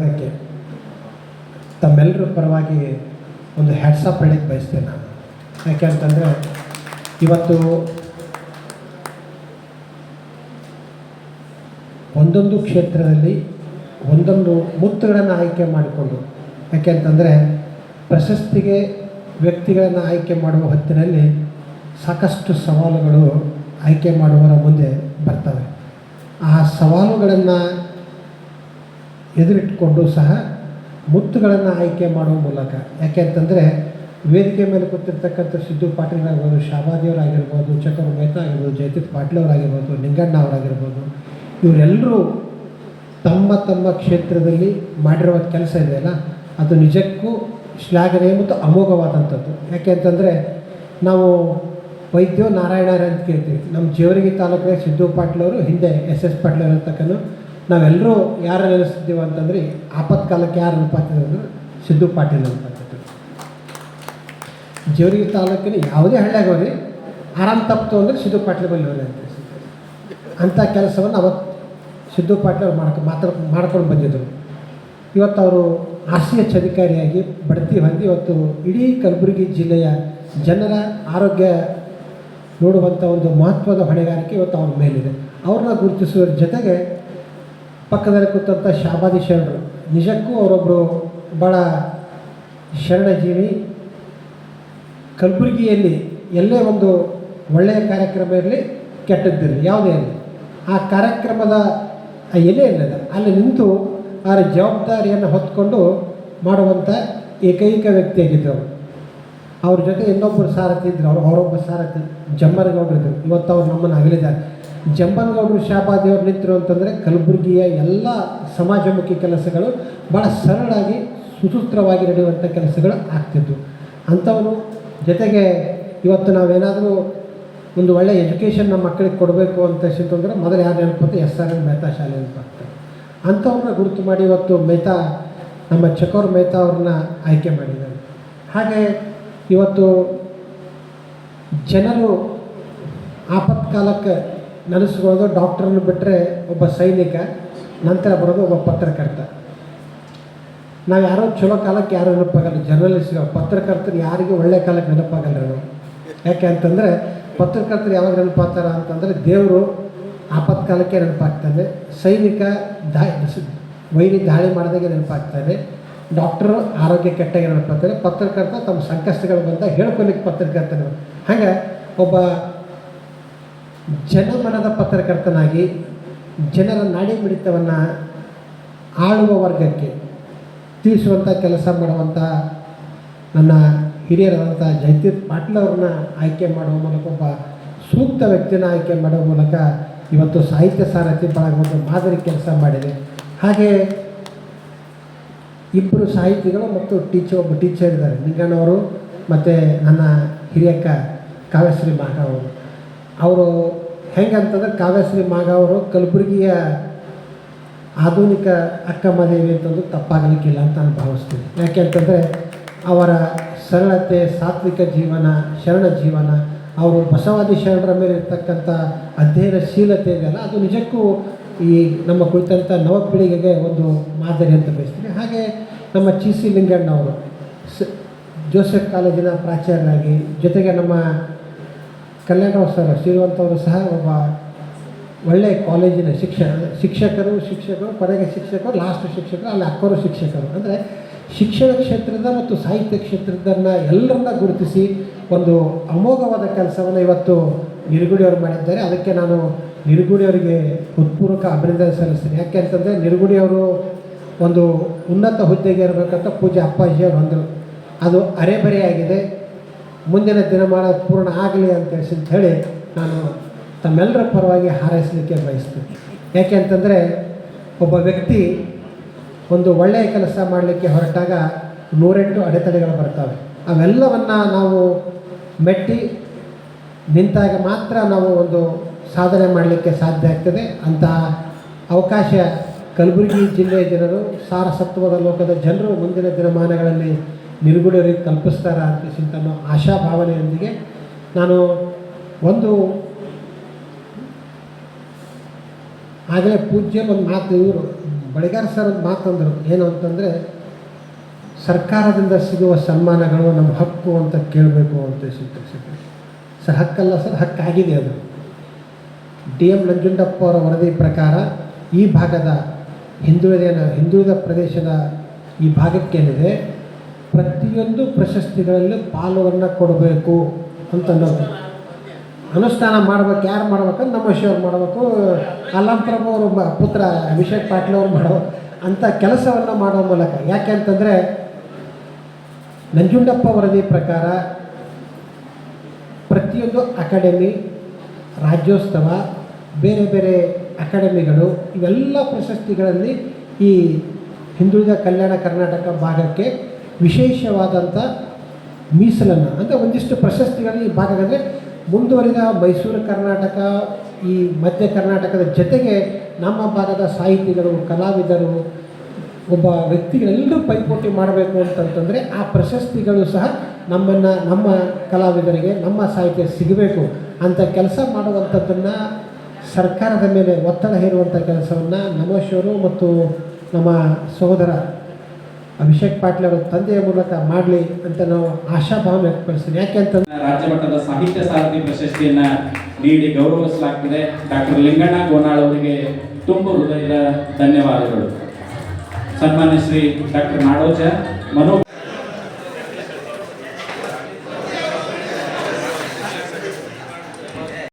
ವರ್ಗಕ್ಕೆ ತಮ್ಮೆಲ್ಲರ ಪರವಾಗಿ ಒಂದು ಹ್ಯಾಟ್ಸಾಪ್ ಹೇಳಕ್ಕೆ ಬಯಸ್ತೇನೆ ನಾನು. ಯಾಕೆ ಅಂತಂದರೆ ಇವತ್ತು ಒಂದೊಂದು ಕ್ಷೇತ್ರದಲ್ಲಿ ಒಂದೊಂದು ಮುತ್ತುಗಳನ್ನು ಆಯ್ಕೆ ಮಾಡಿಕೊಂಡು, ಯಾಕೆ ಅಂತಂದರೆ ಪ್ರಶಸ್ತಿಗೆ ವ್ಯಕ್ತಿಗಳನ್ನು ಆಯ್ಕೆ ಮಾಡುವ ಹೊತ್ತಿನಲ್ಲಿ ಸಾಕಷ್ಟು ಸವಾಲುಗಳು ಆಯ್ಕೆ ಮಾಡುವವರ ಮುಂದೆ ಬರ್ತವೆ. ಆ ಸವಾಲುಗಳನ್ನು ಎದುರಿಟ್ಕೊಂಡು ಸಹ ಮುತ್ತುಗಳನ್ನು ಆಯ್ಕೆ ಮಾಡುವ ಮೂಲಕ. ಯಾಕೆ ಅಂತಂದರೆ, ವೇದಿಕೆ ಮೇಲೆ ಕೂತಿರ್ತಕ್ಕಂಥ ಸಿದ್ದು ಪಾಟೀಲ್ ಆಗ್ಬೋದು ಶಾಬಾದಿಯವರಾಗಿರ್ಬೋದು, ಚಕರ್ ಮೆಹ್ತಾ ಆಗಿರ್ಬೋದು, ಜಯತಿತ್ ಪಾಟೀಲ್ ಅವರಾಗಿರ್ಬೋದು ನಿಂಗಣ್ಣ ಅವರಾಗಿರ್ಬೋದು ಇವರೆಲ್ಲರೂ ತಮ್ಮ ತಮ್ಮ ಕ್ಷೇತ್ರದಲ್ಲಿ ಮಾಡಿರುವ ಕೆಲಸ ಇದೆಯಲ್ಲ ಅದು ನಿಜಕ್ಕೂ ಶ್ಲಾಘನೀಯ ಮತ್ತು ಅಮೋಘವಾದಂಥದ್ದು. ಯಾಕೆ ಅಂತಂದರೆ, ನಾವು ವೈದ್ಯೋ ನಾರಾಯಣರ ಅಂತ ಕೇಳ್ತೀವಿ. ನಮ್ಮ ಜೇವರ್ಗಿ ತಾಲೂಕಿನ ಸಿದ್ದು ಪಾಟೀಲ್ ಅವರು ಹಿಂದೆ ಎಸ್ ಎಸ್ ಪಾಟೀಲ್ ಅಂತಕ್ಕನು ನಾವೆಲ್ಲರೂ ಯಾರು ನೆನೆಸ್ತಿದ್ದೀವಿ ಅಂತಂದರೆ ಆಪತ್ಕಾಲಕ್ಕೆ ಯಾರು ನೆನಪಾಗ್ತದೆ ಅಂದ್ರೆ ಸಿದ್ದು ಪಾಟೀಲ್ ನೆನಪಾಗ್ತದೆ ಜೇವರಿಗೆ ತಾಲೂಕಿನ ಯಾವುದೇ ಹಳ್ಳಿಯಾಗವ್ರಿ ಆರಾಮ್ ತಪ್ಪಿತು ಅಂದರೆ ಸಿದ್ದು ಪಾಟೀಲ್ ಹೋಗಿ ಅಂತ ಅಂಥ ಕೆಲಸವನ್ನು ಅವತ್ತು ಸಿದ್ದು ಪಾಟೀಲ್ ಅವ್ರು ಮಾಡ್ಕೊ ಮಾತಾಡ್ ಮಾಡ್ಕೊಂಡು ಬಂದಿದ್ದರು ಇವತ್ತು ಅವರು ಆರ್ ಸಿ ಎಚ್ ಅಧಿಕಾರಿಯಾಗಿ ಬಡ್ತಿ ಹೊಂದಿ ಇವತ್ತು ಇಡೀ ಕಲಬುರಗಿ ಜಿಲ್ಲೆಯ ಜನರ ಆರೋಗ್ಯ ನೋಡುವಂಥ ಒಂದು ಮಹತ್ವದ ಹೊಣೆಗಾರಿಕೆ ಇವತ್ತು ಅವ್ರ ಮೇಲಿದೆ. ಅವ್ರನ್ನ ಗುರುತಿಸುವ ಜೊತೆಗೆ ಪಕ್ಕದಲ್ಲಿ ಕೂತಂಥ ಶಾಬಾದಿ ಶರಣರು. ನಿಜಕ್ಕೂ ಅವರೊಬ್ಬರು ಭಾಳ ಶರಣಜೀವಿ. ಕಲಬುರಗಿಯಲ್ಲಿ ಎಲ್ಲೇ ಒಂದು ಒಳ್ಳೆಯ ಕಾರ್ಯಕ್ರಮ ಇರಲಿ ಕೆಟ್ಟದ್ದಿರಲಿ ಯಾವುದೇ ಇರಲಿ. ಆ ಕಾರ್ಯಕ್ರಮದ ಆ ಎಲೆ ಇಲ್ಲದ, ಅಲ್ಲಿ ನಿಂತು ಅವರ ಜವಾಬ್ದಾರಿಯನ್ನು ಹೊತ್ಕೊಂಡು ಮಾಡುವಂಥ ಏಕೈಕ ವ್ಯಕ್ತಿಯಾಗಿದ್ದರು ಅವ್ರ ಜೊತೆ ಇನ್ನೊಬ್ಬರು ಸಾರಥಿ ಇದ್ದರು ಅವರು ಅವರೊಬ್ಬ ಸಾರಥಿ ಜಮ್ಮನಗೌಡರು ಇದ್ದರು ಇವತ್ತು ಅವ್ರು ನಮ್ಮನ್ನು ಅಗಲಿದ್ದಾರೆ. ಜಮ್ಮನಗೌಡರು ಶಾಬಾದಿಯವ್ರು ನಿಂತರು ಅಂತಂದರೆ ಕಲಬುರಗಿಯ ಎಲ್ಲ ಸಮಾಜಮುಖಿ ಕೆಲಸಗಳು ಭಾಳ ಸರಳಾಗಿ ಸುಸೂತ್ರವಾಗಿ ನಡೆಯುವಂಥ ಕೆಲಸಗಳು ಆಗ್ತಿದ್ವು. ಅಂಥವನು ಜೊತೆಗೆ ಇವತ್ತು ನಾವೇನಾದರೂ ಒಂದು ಒಳ್ಳೆಯ ಎಜುಕೇಷನ್ ನಮ್ಮ ಮಕ್ಕಳಿಗೆ ಕೊಡಬೇಕು ಅಂತ ಅಂತಂದರೆ ಮೊದಲು ಯಾರು ನೆನಪತ್ತೆ ಎಸ್ ಆರ್ ಎನ್ ಮೆಹ್ತಾ ಶಾಲೆ ಅಂತ ಅಂಥವ್ರನ್ನ ಗುರುತು ಮಾಡಿ ಇವತ್ತು ಮೆಹ್ತಾ, ನಮ್ಮ ಚಕೋರ್ ಮೆಹ್ತಾ ಅವ್ರನ್ನ ಆಯ್ಕೆ ಮಾಡಿದ್ದಾರೆ. ಹಾಗೆ ಇವತ್ತು ಜನರು ಆಪತ್ಕಾಲಕ್ಕೆ ನೆನೆಸ್ಕೊಳ್ಳೋದು ಡಾಕ್ಟ್ರನ್ನು ಬಿಟ್ಟರೆ ಒಬ್ಬ ಸೈನಿಕ, ನಂತರ ಬರೋದು ಒಬ್ಬ ಪತ್ರಕರ್ತ. ನಾವು ಯಾರೋ ಚಲೋ ಕಾಲಕ್ಕೆ ಯಾರು ನೆನಪಾಗಲ್ಲ ಜರ್ನಲಿಸ್ಟ್ಗಳು ಪತ್ರಕರ್ತರು ಯಾರಿಗೂ ಒಳ್ಳೆ ಕಾಲಕ್ಕೆ ನೆನಪಾಗಲ್ಲ ನಾವು. ಯಾಕೆ ಅಂತಂದರೆ ಪತ್ರಕರ್ತರು ಯಾವಾಗ ನೆನಪಾಗ್ತಾರ ಅಂತಂದರೆ ದೇವರು ಆಪತ್ಕಾಲಕ್ಕೆ ನೆನಪಾಗ್ತಾನೆ, ಸೈನಿಕ ದಾ, ವೈರಿ ದಾಳಿ ಮಾಡಿದಾಗೆ ನೆನಪಾಗ್ತಾನೆ, ಡಾಕ್ಟ್ರು ಆರೋಗ್ಯ ಕೆಟ್ಟಾಗಿ ನೆನಪಾಗ್ತಾರೆ ಪತ್ರಕರ್ತ ತಮ್ಮ ಸಂಕಷ್ಟಗಳು ಬಂದಾಗ ಹೇಳ್ಕೊಲಿಕ್ಕೆ ಪತ್ರಕರ್ತನು. ಹಾಗೆ ಒಬ್ಬ ಜನಮನದ ಪತ್ರಕರ್ತನಾಗಿ ಜನರ ನಾಡಿ ಮಿಡಿತವನ್ನು ಆಳುವ ವರ್ಗಕ್ಕೆ ತಿಳಿಸುವಂಥ ಕೆಲಸ ಮಾಡುವಂಥ ನನ್ನ ಹಿರಿಯರಾದಂಥ ಜಯತೀರ್ಥ್ ಪಾಟೀಲ್ ಅವ್ರನ್ನ ಆಯ್ಕೆ ಮಾಡುವ ಮೂಲಕ ಒಬ್ಬ ಸೂಕ್ತ ವ್ಯಕ್ತಿನ ಆಯ್ಕೆ ಮಾಡುವ ಮೂಲಕ ಇವತ್ತು ಸಾಹಿತ್ಯ ಸಾರಥಿ ಬಳಗ ಒಂದು ಮಾದರಿ ಕೆಲಸ ಮಾಡಿದೆ. ಹಾಗೆ ಇಬ್ಬರು ಸಾಹಿತಿಗಳು ಮತ್ತು ಟೀಚರ್ ಒಬ್ಬ ಟೀಚರ್ ಇದ್ದಾರೆ ನಿಂಗಣ್ಣವರು ಮತ್ತು ನನ್ನ ಹಿರಿಯಕ್ಕ ಕಾವ್ಯಶ್ರೀ ಮಹಾ ಅವರು. ಅವರು ಹೆಂಗಂತಂದ್ರೆ ಕಾವ್ಯಶ್ರೀ ಮಾಗ ಅವರು ಕಲಬುರಗಿಯ ಆಧುನಿಕ ಅಕ್ಕಮದೇವಿ ಅಂತಂದು ತಪ್ಪಾಗಲಿಕ್ಕಿಲ್ಲ ಅಂತ ನಾನು ಭಾವಿಸ್ತೀನಿ. ಯಾಕೆ ಅಂತಂದರೆ ಅವರ ಸರಳತೆ, ಸಾತ್ವಿಕ ಜೀವನ, ಶರಣ ಜೀವನ, ಅವರು ಬಸವಾದಿ ಶರಣರ ಮೇಲೆ ಇರ್ತಕ್ಕಂಥ ಅಧ್ಯಯನಶೀಲತೆ ಇದೆಯಲ್ಲ, ಅದು ನಿಜಕ್ಕೂ ಈ ನಮ್ಮ ಕುಳಿತಂಥ ನವ ಪೀಳಿಗೆಗೆ ಒಂದು ಮಾದರಿ ಅಂತ ಬಯಸ್ತೀನಿ. ಹಾಗೆ ನಮ್ಮ ಚಿ ಸಿ ಲಿಂಗಣ್ಣವರು ಸ, ಜೋಸೆಫ್ ಕಾಲೇಜಿನ ಪ್ರಾಚಾರ್ಯರಾಗಿ, ಜೊತೆಗೆ ನಮ್ಮ ಕಲ್ಯಾಣ ಸರ್ ಶ್ರೀವಂತವರು ಸಹ ಒಬ್ಬ ಒಳ್ಳೆಯ ಕಾಲೇಜಿನ ಶಿಕ್ಷ ಶಿಕ್ಷಕರು ಶಿಕ್ಷಕರು, ಕೊನೆಗೆ ಶಿಕ್ಷಕರು ಲಾಸ್ಟ್ ಶಿಕ್ಷಕರು, ಅಲ್ಲಿ ಅಕ್ಕರು ಶಿಕ್ಷಕರು. ಅಂದರೆ ಶಿಕ್ಷಣ ಕ್ಷೇತ್ರದ ಮತ್ತು ಸಾಹಿತ್ಯ ಕ್ಷೇತ್ರದನ್ನು ಎಲ್ಲರನ್ನ ಗುರುತಿಸಿ ಒಂದು ಅಮೋಘವಾದ ಕೆಲಸವನ್ನು ಇವತ್ತು ನಿರುಗುಡಿಯವರು ಮಾಡಿದ್ದಾರೆ. ಅದಕ್ಕೆ ನಾನು ನಿರುಗುಡಿಯವರಿಗೆ ಉತ್ಪೂರ್ವಕ ಅಭಿನಂದನೆ ಸಲ್ಲಿಸ್ತೀನಿ. ಯಾಕೆ ಅಂತಂದರೆ ನಿರುಗುಡಿಯವರು ಒಂದು ಉನ್ನತ ಹುದ್ದೆಗೆ ಇರಬೇಕಂತ ಪೂಜೆ ಅಪ್ಪಾಜಿಯವರು ಅಂದರು. ಅದು ಅರೆಬರೆಯಾಗಿದೆ. ಮುಂದಿನ ದಿನಮಾನ ಪೂರ್ಣ ಆಗಲಿ ಅಂತ ಹೇಳಿ ನಾನು ತಮ್ಮೆಲ್ಲರ ಪರವಾಗಿ ಹಾರೈಸಲಿಕ್ಕೆ ಬಯಸ್ತೀನಿ. ಯಾಕೆ ಅಂತಂದರೆ ಒಬ್ಬ ವ್ಯಕ್ತಿ ಒಂದು ಒಳ್ಳೆಯ ಕೆಲಸ ಮಾಡಲಿಕ್ಕೆ ಹೊರಟಾಗ ನೂರೆಂಟು ಅಡೆತಡೆಗಳು ಬರ್ತವೆ. ಅವೆಲ್ಲವನ್ನು ನಾವು ಮೆಟ್ಟಿ ನಿಂತಾಗ ಮಾತ್ರ ನಾವು ಒಂದು ಸಾಧನೆ ಮಾಡಲಿಕ್ಕೆ ಸಾಧ್ಯ ಆಗ್ತದೆ. ಅಂತಹ ಅವಕಾಶ ಕಲಬುರಗಿ ಜಿಲ್ಲೆಯ ಜನರು, ಸಾರಸತ್ವದ ಲೋಕದ ಜನರು ಮುಂದಿನ ದಿನಮಾನಗಳಲ್ಲಿ ನಿಲುಗುಡಿಯವರಿಗೆ ಕಲ್ಪಿಸ್ತಾರ ಅಂತ ಆಶಾ ಭಾವನೆಯೊಂದಿಗೆ ನಾನು ಒಂದು ಆಗಲೇ ಪೂಜ್ಯ ಒಂದು ಮಾತು ಇವರು. ಬಳಿಗಾರ ಸರ್ ಒಂದು ಮಾತಂದರು ಏನು ಅಂತಂದರೆ, ಸರ್ಕಾರದಿಂದ ಸಿಗುವ ಸನ್ಮಾನಗಳು ನಮ್ಮ ಹಕ್ಕು ಅಂತ ಕೇಳಬೇಕು ಅಂತ ಚಿಂತಿಸಿದ್ರು. ಸರ್, ಹಕ್ಕಲ್ಲ ಸರ್, ಹಕ್ಕಾಗಿದೆ ಅದು. ಡಿ ಎಂ ನಂಜುಂಡಪ್ಪ ಅವರ ವರದಿ ಪ್ರಕಾರ ಈ ಭಾಗದ ಹಿಂದುಳಿದ ಹಿಂದುಳಿದ ಪ್ರದೇಶದ ಈ ಭಾಗಕ್ಕೇನಿದೆ ಪ್ರತಿಯೊಂದು ಪ್ರಶಸ್ತಿಗಳಲ್ಲಿ ಪಾಲುವನ್ನು ಕೊಡಬೇಕು ಅಂತ ಅನುಷ್ಠಾನ ಮಾಡ್ಬೇಕು, ಯಾರು ಮಾಡ್ಬೇಕು ನಮ್ಮ ಶಿವರು ಮಾಡಬೇಕು ಅಲ್ಲಂ ಪ್ರಭು ಅವರು ಪುತ್ರ ಅಭಿಷೇಕ್ ಪಾಟೀಲ್ ಅವರು ಮಾಡೋ ಅಂಥ ಕೆಲಸವನ್ನು ಮಾಡೋ ಮೂಲಕ. ಯಾಕೆ ಅಂತಂದರೆ, ನಂಜುಂಡಪ್ಪ ವರದಿ ಪ್ರಕಾರ ಪ್ರತಿಯೊಂದು ಅಕಾಡೆಮಿ, ರಾಜ್ಯೋತ್ಸವ, ಬೇರೆ ಬೇರೆ ಅಕಾಡೆಮಿಗಳು, ಇವೆಲ್ಲ ಪ್ರಶಸ್ತಿಗಳಲ್ಲಿ ಈ ಹಿಂದುಳಿದ ಕಲ್ಯಾಣ ಕರ್ನಾಟಕ ಭಾಗಕ್ಕೆ ವಿಶೇಷವಾದಂಥ ಮೀಸಲನ್ನು, ಅಂದರೆ ಒಂದಿಷ್ಟು ಪ್ರಶಸ್ತಿಗಳಲ್ಲಿ ಈ ಭಾಗ ಅಂದರೆ ಮುಂದುವರಿದ ಮೈಸೂರು, ಕರ್ನಾಟಕ, ಈ ಮಧ್ಯ ಕರ್ನಾಟಕದ ಜೊತೆಗೆ ನಮ್ಮ ಭಾಗದ ಸಾಹಿತಿಗಳು, ಕಲಾವಿದರು, ಒಬ್ಬ ವ್ಯಕ್ತಿಗಳೆಲ್ಲರೂ ಪೈಪೋಟಿ ಮಾಡಬೇಕು ಅಂತಂತಂದರೆ ಆ ಪ್ರಶಸ್ತಿಗಳು ಸಹ ನಮ್ಮನ್ನು, ನಮ್ಮ ಕಲಾವಿದರಿಗೆ, ನಮ್ಮ ಸಾಹಿತ್ಯ ಸಿಗಬೇಕು ಅಂತ ಕೆಲಸ ಮಾಡುವಂಥದ್ದನ್ನು ಸರ್ಕಾರದ ಮೇಲೆ ಒತ್ತಡ ಹೇರುವಂಥ ಕೆಲಸವನ್ನು ನಮೋಶವರು ಮತ್ತು ನಮ್ಮ ಸಹೋದರ ಅಭಿಷೇಕ್ ಪಾಟೀಲ್ ಅವರ ತಂದೆಯ ಮೂಲಕ ಮಾಡಲಿ ಅಂತ ನಾವು ಆಶಾಭಾವನೆ ವ್ಯಕ್ತಪಡಿಸ್ತೀವಿ. ಯಾಕೆ ಅಂತ ರಾಜ್ಯ ಮಟ್ಟದ ಸಾಹಿತ್ಯ ಸಾರಥಿ ಪ್ರಶಸ್ತಿಯನ್ನ ನೀಡಿ ಗೌರವಿಸಲಾಗ್ತದೆ. ಡಾಕ್ಟರ್ ಲಿಂಗಣ್ಣ ಗೋನಾಳ್ ಅವರಿಗೆ ತುಂಬ ಹೃದಯದ ಧನ್ಯವಾದಗಳು. ಸನ್ಮಾನ್ಯ ಶ್ರೀ ಡಾಕ್ಟರ್ ನಾಡೋಜ ಮನೋ